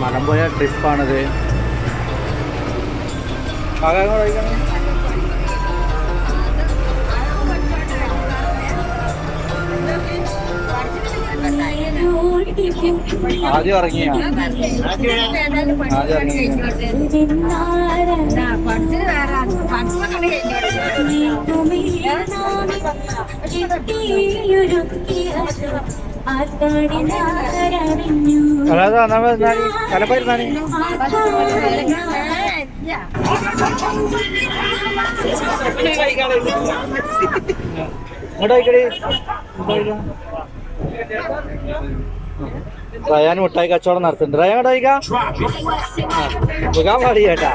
മലമ്പുഴ ട്രിപ്പാണിത്. ആദ്യം ഇറങ്ങിയ? ആദ്യം അതായത് റയാൻ മുട്ടായി കച്ചവടം നടത്തുന്നുണ്ട്. റയാൻ പോയിക്കാ പോകാൻ പാടി ചേട്ടാ.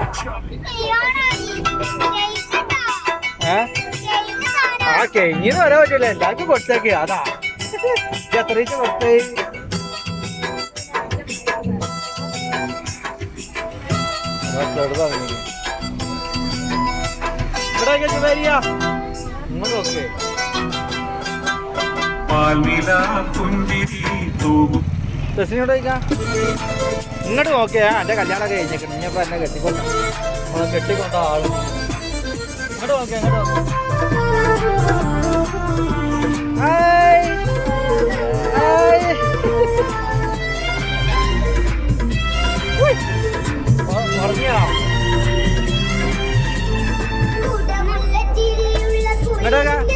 ഏ? ആ കഴിഞ്ഞിന്ന് വരാൻ പറ്റില്ല എല്ലാവർക്കും കൊടുത്തേക്ക്. അതാ. പുഞ്ചിരി തൂകും ടെസ്റ്റിനോട് ചോദിക്കാം ഇങ്ങോട്ട് നോക്കിയാ എന്റെ കല്യാണം കഴിഞ്ഞേക്കണം ഇനിയപ്പോ എന്നെ കെട്ടിക്കൊണ്ട കെട്ടിക്കൊണ്ട ആൾ. ഇങ്ങോട്ട് നോക്കിയാ ഇങ്ങോട്ട് നോക്കിയാ